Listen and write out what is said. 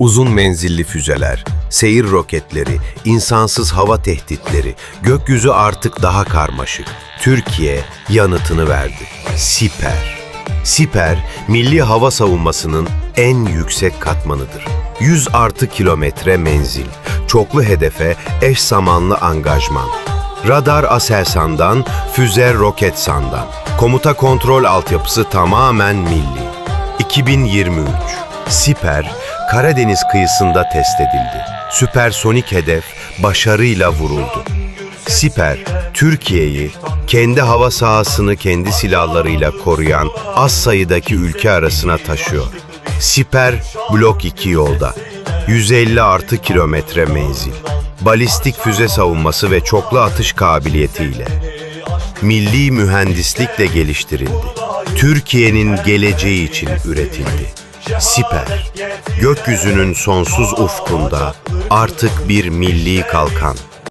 Uzun menzilli füzeler, seyir roketleri, insansız hava tehditleri, gökyüzü artık daha karmaşık. Türkiye yanıtını verdi. Siper. Siper, milli hava savunmasının en yüksek katmanıdır. 100 artı kilometre menzil, çoklu hedefe eş zamanlı angajman. Radar Aselsan'dan, füze Roketsan'dan. Komuta kontrol altyapısı tamamen milli. 2023 Siper, Karadeniz kıyısında test edildi. Süpersonik hedef başarıyla vuruldu. Siper, Türkiye'yi kendi hava sahasını kendi silahlarıyla koruyan az sayıdaki ülke arasına taşıyor. Siper, Blok 2 yolda. 150 artı kilometre menzil. Balistik füze savunması ve çoklu atış kabiliyetiyle milli mühendislikle geliştirildi. Türkiye'nin geleceği için üretildi. Siper, gökyüzünün sonsuz ufkunda artık bir milli kalkan.